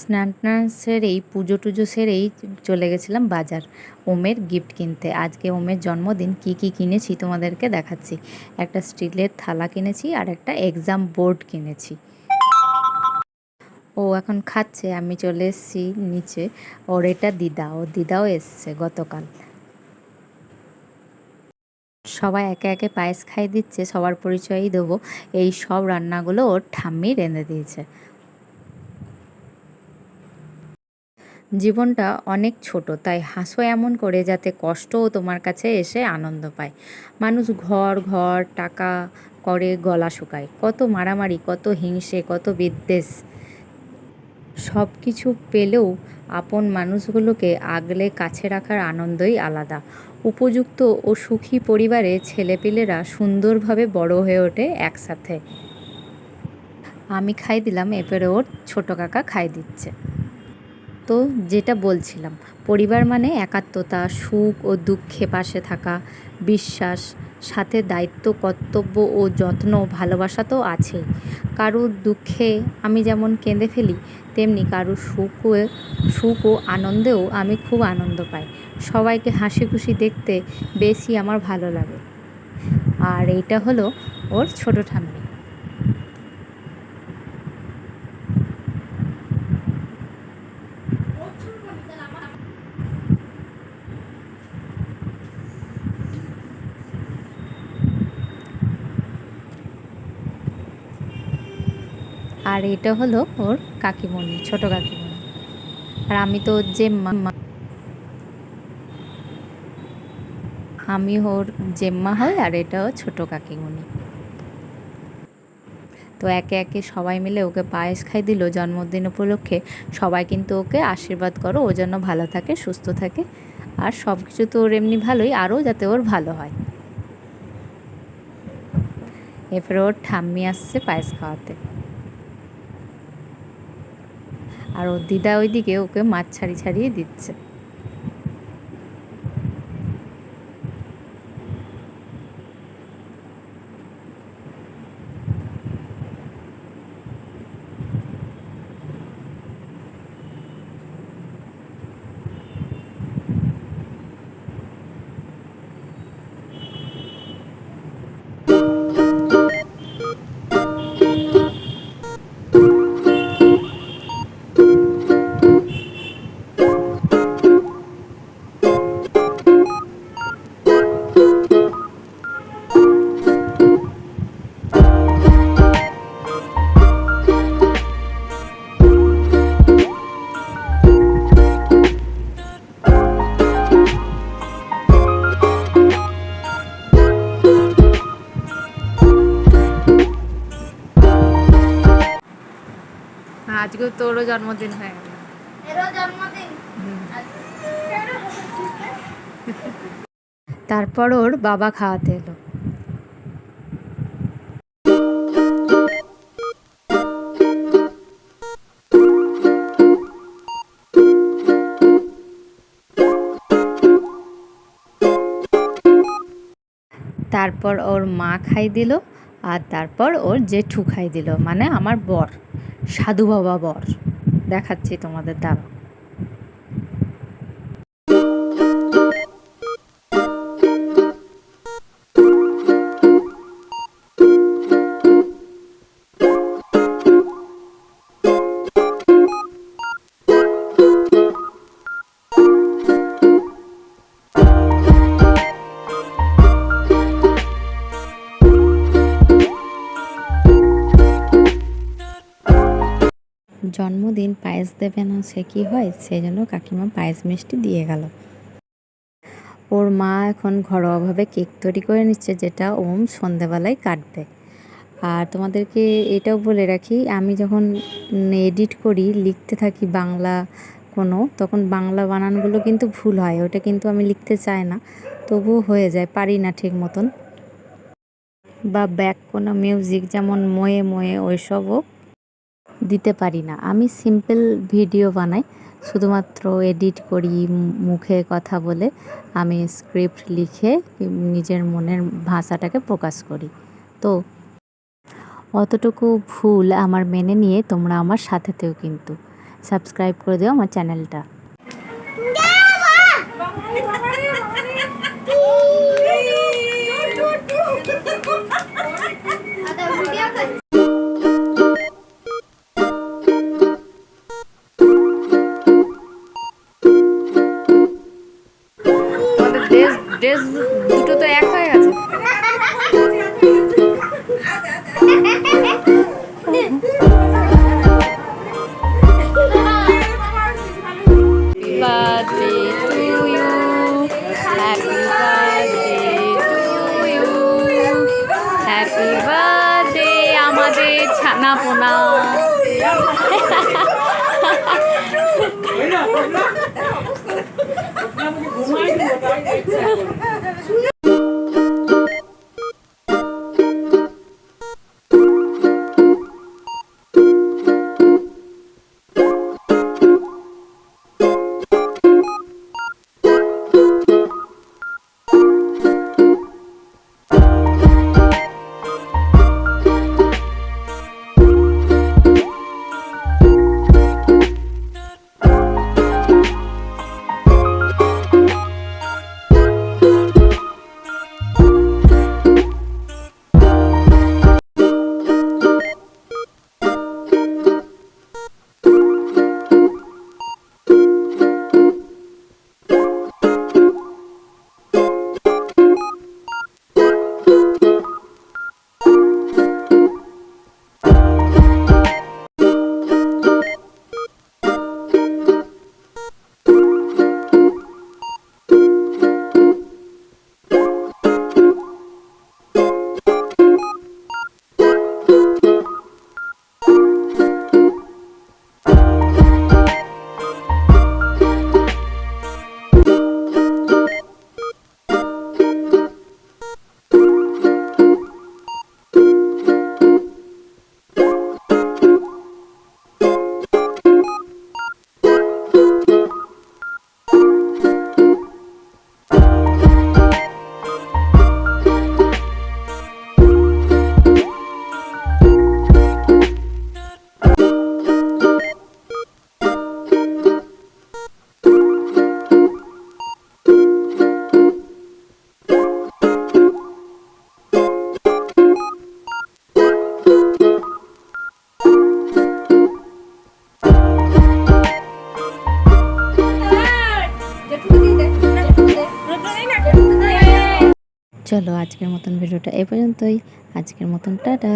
স্নান টান সেরেই পুজো টুজো সেরেই চলে গেছিলাম বাজার, ওমের গিফট কিনতে। আজকে ওমের জন্মদিন, কি কি কিনেছি তোমাদেরকে দেখাচ্ছি। একটা স্টিলের থালা কিনেছি আর একটা এক্সাম বোর্ড কিনেছি। ও এখন খাচ্ছে, আমি চলে এসেছি নিচে। ওর এটা দিদা, ও দিদাও এসছে গতকাল। সবাই একে একে পায়েস খাই দিচ্ছে, সবার পরিচয়ই দেবো। এই সব রান্নাগুলো ওর ঠাম্মি রেঁধে দিয়েছে। জীবনটা অনেক ছোট, তাই হাসো এমন করে যাতে কষ্টও তোমার কাছে এসে আনন্দ পায়। মানুষ ঘর ঘর, টাকা করে গলা শুকায়। কত মারামারি, কত হিংসে, কত বিদ্বেষ। সব কিছু পেলেও আপন মানুষগুলোকে আগলে কাছে রাখার আনন্দই আলাদা। উপযুক্ত ও সুখী পরিবারে ছেলেপিলেরা সুন্দরভাবে বড় হয়ে ওঠে একসাথে। আমি খাই দিলাম এবারে ওর ছোটো কাকা খাই দিচ্ছে। তো যেটা বলছিলাম, পরিবার মানে একাত্মতা, সুখ ও দুঃখে পাশে থাকা, বিশ্বাস, সাথে দায়িত্ব, কর্তব্য ও যত্ন, ভালোবাসা তো আছেই। কারুর দুঃখে আমি যেমন কেঁদে ফেলি, তেমনি কারুর সুখ সুখ ও আনন্দেও আমি খুব আনন্দ পাই। সবাইকে হাসি খুশি দেখতে বেশি আমার ভালো লাগে। আর এইটা হলো ওর ছোটো ঠাম্মি। আর এটা হলো ওর কাকিমণি, ছোট কাকিমণি। আর আমি তো জেম্মা আমি ওর জেম্মা হই আর এটা ওর ছোট কাকিমণি। তো একে একে সবাই মিলে ওকে পায়েস খাই দিল জন্মদিন উপলক্ষে। সবাই কিন্তু ওকে আশীর্বাদ করো, ও যেন ভালো থাকে, সুস্থ থাকে। আর সব কিছু তো ওর এমনি ভালোই, আরও যাতে ওর ভালো হয়। এরপরে ওর ঠাম্মি আসছে পায়েস খাওয়াতে। আর দিদা ওইদিকে ওকে মাছ ছাড়িয়ে ছাড়িয়ে দিচ্ছে। আজকে তোরও জন্মদিন হয়ে গেল। তারপর ওর বাবা খাওয়াতে এলো। তারপর ওর মা খাই দিল আর তারপর ওর জেঠু খাই দিল মানে আমার বর। সাধু বাবা বর দেখাচ্ছি তোমাদের দ্বারা। জন্মদিন পায়েস দেবে না, সে কি হয়? সেই জন্য কাকিমা পায়েস মিষ্টি দিয়ে গেল। ওর মা এখন ঘরোয়াভাবে কেক তৈরি করে নিচ্ছে, যেটা ওম সন্ধেবেলায় কাটবে। আর তোমাদেরকে এটাও বলে রাখি, আমি যখন এডিট করি, লিখতে থাকি বাংলা কোনো, তখন বাংলা বানানগুলো কিন্তু ভুল হয়, ওটা কিন্তু আমি লিখতে চাই না। তবুও হয়ে যায়, পারি না ঠিক মতন। বা ব্যাক কোনো মিউজিক যেমন ময়ে ময়ে, ওইসবও দিতে পারি না। আমি সিম্পল ভিডিও বানাই, শুধুমাত্র এডিট করি মুখে কথা বলে, আমি স্ক্রিপ্ট লিখে নিজের মনের ভাষাটাকে প্রকাশ করি। তো, অতটুকু ভুল আমার মেনে নিয়ে তোমরা আমার সাথেতেও কিন্তু। সাবস্ক্রাইব করে দিও আমার চ্যানেলটা ড্রেস দুটো তো এক হয়ে গেছে। Birthday to you. Happy চলো আজকের মতন ভিডিওটা এ পর্যন্তই। আজকের মতন টাটা।